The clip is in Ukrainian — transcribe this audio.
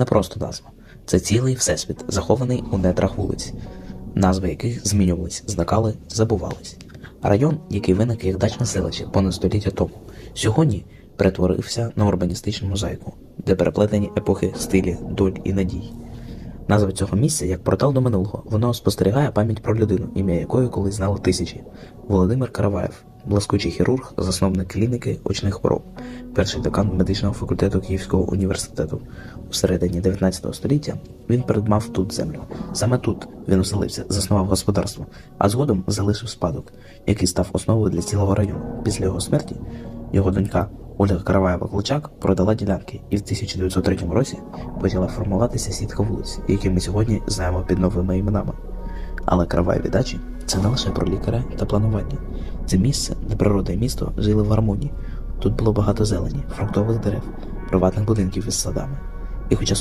Не просто назва. Це цілий всесвіт, захований у нетрах вулиць, назви яких змінювались, зникали, забувались. Район, який виник як дачне селище понад століття тому, сьогодні перетворився на урбаністичну мозаїку, де переплетені епохи стилі, доль і надій. Назва цього місця як портал до минулого. Воно спостерігає пам'ять про людину, ім'я якої колись знало тисячі. Володимир Караваєв, блискучий хірург, засновник клініки очних хвороб, перший декан медичного факультету Київського університету. У середині 19 століття він придбав тут землю. Саме тут він оселився, заснував господарство, а згодом залишив спадок, який став основою для цілого району. Після його смерті його донька Ольга Караваєва Клочак продала ділянки і в 1903 році почала формуватися сітка вулиць, які ми сьогодні знаємо під новими іменами. Але Караваєві дачі це не лише про лікаря та планування. Це місце, де природа і місто жили в гармонії. Тут було багато зелені, фруктових дерев, приватних будинків із садами. І хоча